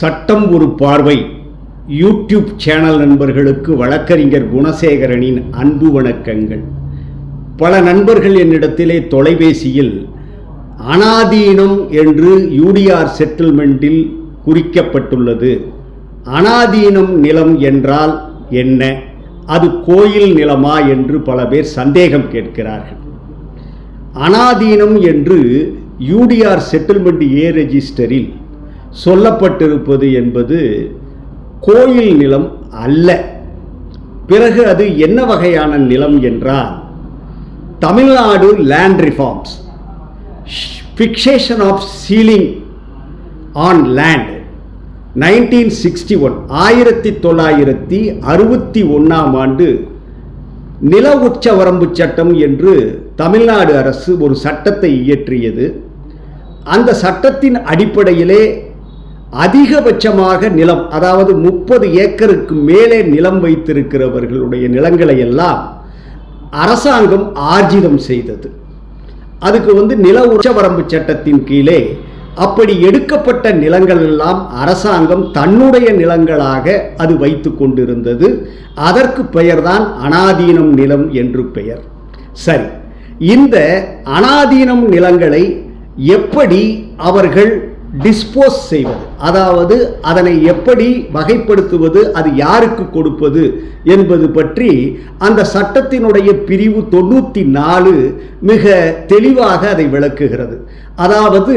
சட்டம் ஒரு பார்வை. யூடியூப் சேனல் நண்பர்களுக்கு வழக்கறிஞர் குணசேகரனின் அன்பு வணக்கங்கள். பல நண்பர்கள் என்னிடத்திலே தொலைபேசியில் அனாதீனம் என்று யூடிஆர் செட்டில்மெண்ட்டில் குறிக்கப்பட்டுள்ளது. அனாதீனம் நிலம் என்றால் என்ன? அது கோயில் நிலமா? என்று பல பேர் சந்தேகம் கேட்கிறார்கள். அனாதீனம் என்று யூடிஆர் செட்டில்மெண்ட் ஏ ரெஜிஸ்டரில் சொல்லப்பட்டிருப்பது என்பது கோயில் நிலம் அல்ல. பிறகு அது என்ன வகையான நிலம் என்றால் Tamil Nadu land reforms fixation of ceiling on land nineteen sixty one ஆயிரத்தி தொள்ளாயிரத்தி அறுபத்தி ஒன்றாம் ஆண்டு நில உச்ச வரம்பு சட்டம் என்று தமிழ்நாடு அரசு ஒரு சட்டத்தை இயற்றியது. அந்த சட்டத்தின் அடிப்படையிலே அதிகபட்சமாக நிலம் அதாவது முப்பது ஏக்கருக்கு மேலே நிலம் வைத்திருக்கிறவர்களுடைய நிலங்களை எல்லாம் அரசாங்கம் ஆர்ஜிதம் செய்தது. அதுக்கு வந்து நில உச்சவரம்பு சட்டத்தின் கீழே அப்படி எடுக்கப்பட்ட நிலங்கள் எல்லாம் அரசாங்கம் தன்னுடைய நிலங்களாக அது வைத்து கொண்டிருந்தது. அதற்கு பெயர்தான் அனாதீனம் நிலம் என்று பெயர். சரி இந்த அனாதீனம் நிலங்களை எப்படி அவர்கள் டிஸ்போஸ் செய்வது. அதாவது அதனை எப்படி வகைப்படுத்துவது அது யாருக்கு கொடுப்பது என்பது பற்றி அந்த சட்டத்தினுடைய பிரிவு தொண்ணூற்றி நாலு மிக தெளிவாக அதை விளக்குகிறது. அதாவது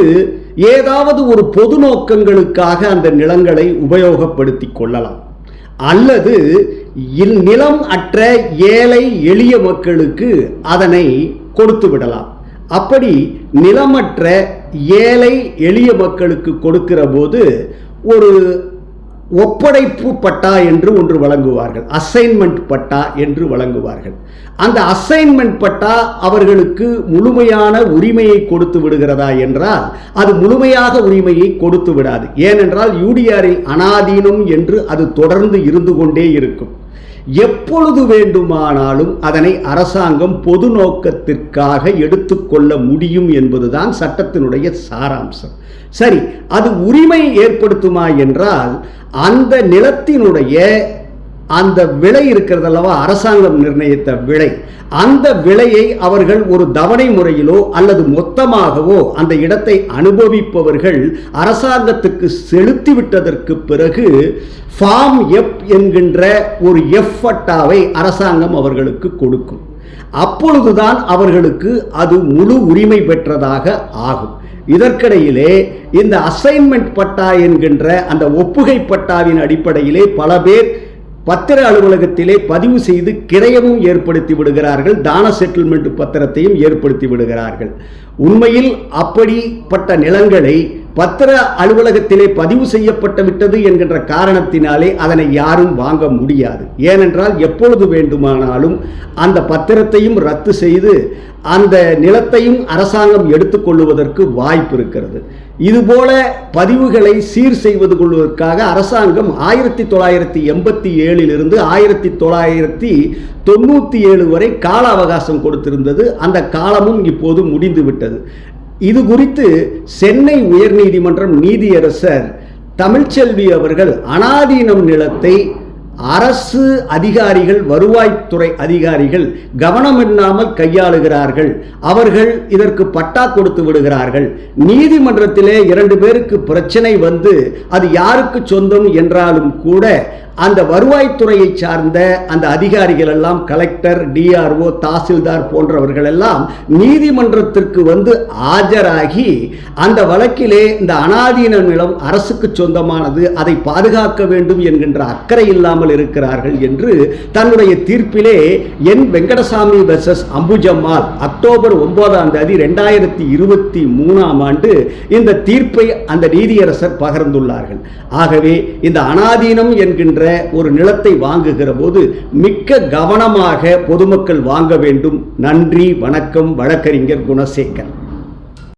ஏதாவது ஒரு பொது நோக்கங்களுக்காக அந்த நிலங்களை உபயோகப்படுத்தி கொள்ளலாம். அல்லது நிலம் அற்ற ஏழை எளிய மக்களுக்கு அதனை கொடுத்து விடலாம். அப்படி நிலமற்ற ஏழை எளிய மக்களுக்கு கொடுக்கிற போது ஒரு ஒப்படைப்பு பட்டா என்று ஒன்று வழங்குவார்கள். அசைன்மெண்ட் பட்டா என்று வழங்குவார்கள். அந்த அசைன்மெண்ட் பட்டா அவர்களுக்கு முழுமையான உரிமையை கொடுத்து விடுகிறதா என்றால் அது முழுமையாக உரிமையை கொடுத்து விடாது. ஏனென்றால் யூடிஆரில் அனாதீனம் என்று அது தொடர்ந்து இருந்து கொண்டே இருக்கும். எப்பொழுது வேண்டுமானாலும் அதனை அரசாங்கம் பொது நோக்கத்திற்காக எடுத்துக்கொள்ள முடியும் என்பதுதான் சட்டத்தினுடைய சாராம்சம். சரி அது உரிமை ஏற்படுத்துமா என்றால் அந்த நிலத்தினுடைய அந்த விலை இருக்கிறதல்லவா? அரசாங்கம் நிர்ணயித்த விலை. அந்த விலையை அவர்கள் ஒரு தவணை முறையிலோ அல்லது மொத்தமாகவோ அந்த இடத்தை அனுபவிப்பவர்கள் அரசாங்கத்துக்கு செலுத்திவிட்டதற்கு பிறகு ஃபார்ம் எப் என்கின்ற ஒரு எஃப் பட்டாவை அரசாங்கம் அவர்களுக்கு கொடுக்கும். அப்பொழுதுதான் அவர்களுக்கு அது முழு உரிமை பெற்றதாக ஆகும். இதற்கிடையிலே இந்த அசைன்மெண்ட் பட்டா என்கின்ற அந்த ஒப்புகை பட்டாவின் அடிப்படையிலே பல பேர் பத்திர அலுவலகத்திலே பதிவு செய்து கிரயமும் ஏற்படுத்தி விடுகிறார்கள். தான செட்டில்மெண்ட் பத்திரத்தையும் ஏற்படுத்தி விடுகிறார்கள். உண்மையில் அப்படிப்பட்ட நிலங்களை பத்திர அலுவலகத்திலே பதிவு செய்யப்பட்டு விட்டது என்கின்ற காரணத்தினாலே அதனை யாரும் வாங்க முடியாது. ஏனென்றால் எப்பொழுது வேண்டுமானாலும் அந்த பத்திரத்தையும் ரத்து செய்து அந்த நிலத்தையும் அரசாங்கம் எடுத்துக்கொள்வதற்கு வாய்ப்பு இருக்கிறது. இதுபோல பதிவுகளை சீர் செய்வது கொள்வதற்காக அரசாங்கம் ஆயிரத்தி தொள்ளாயிரத்தி எண்பத்தி ஏழிலிருந்து ஆயிரத்தி தொள்ளாயிரத்தி தொண்ணூற்றி ஏழு வரை கால அவகாசம் கொடுத்திருந்தது. அந்த காலமும் இப்போது முடிந்துவிட்டது இது குறித்து சென்னை உயர்நீதிமன்றம் நீதியரசர் தமிழ்ச்செல்வி அவர்கள் அனாதீனம் நிலத்தை அரசு அதிகாரிகள் வருவாய்த்துறை அதிகாரிகள் கவனமில்லாமல் கையாளுகிறார்கள். அவர்கள் இதற்கு பட்டா கொடுத்து விடுகிறார்கள். நீதிமன்றத்திலே இரண்டு பேருக்கு பிரச்சனை வந்து அது யாருக்கு சொந்தம் என்றாலும் கூட அந்த வருவாய்த்துறையை சார்ந்த அந்த அதிகாரிகள் எல்லாம் கலெக்டர் டிஆர்ஓ தாசில்தார் போன்றவர்கள் எல்லாம் நீதிமன்றத்திற்கு வந்து ஆஜராகி அந்த வழக்கிலே இந்த அனாதீன நிலம் அரசுக்கு சொந்தமானது அதை பாதுகாக்க வேண்டும் என்கின்ற அக்கறை இல்லாமல் இருக்கிறார்கள் என்று தன்னுடைய தீர்ப்பிலே N Venkatasamy versus Ambujammal October ஒன்பதாம் தேதி ரெண்டாயிரத்தி இருபத்தி மூணாம் ஆண்டு இந்த தீர்ப்பை அந்த நீதியரசர் பகிர்ந்துள்ளார்கள். ஆகவே இந்த அனாதீனம் என்கின்ற ஒரு நிலத்தை வாங்குகிற போது மிக்க கவனமாக பொதுமக்கள் வாங்க வேண்டும். நன்றி வணக்கம் வழக்கறிஞர் குணசேகர்.